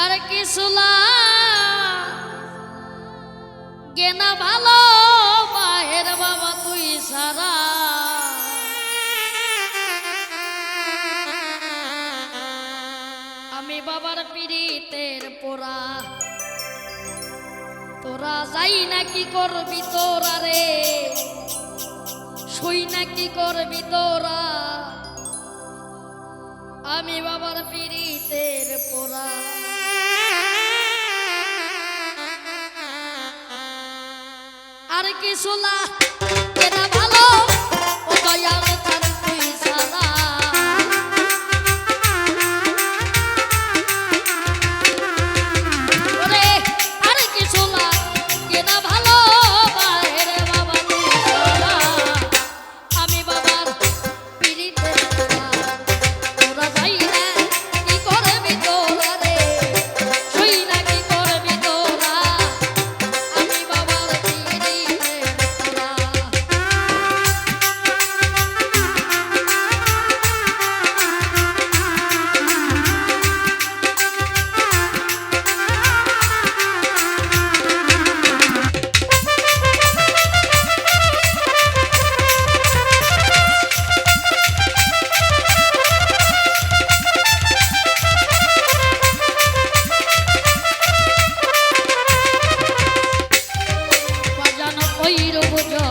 আর কিছুলা গেনা ভালো বাহের বাবা তুই সারা আমি বাবার পিড়িতের পোড়া। তোরা যাই না কি করবি তোরা রে? শুই না কি করবি তোরা? আমি বাবার পিড়িতের পোড়া। আর কি সোলা mucho.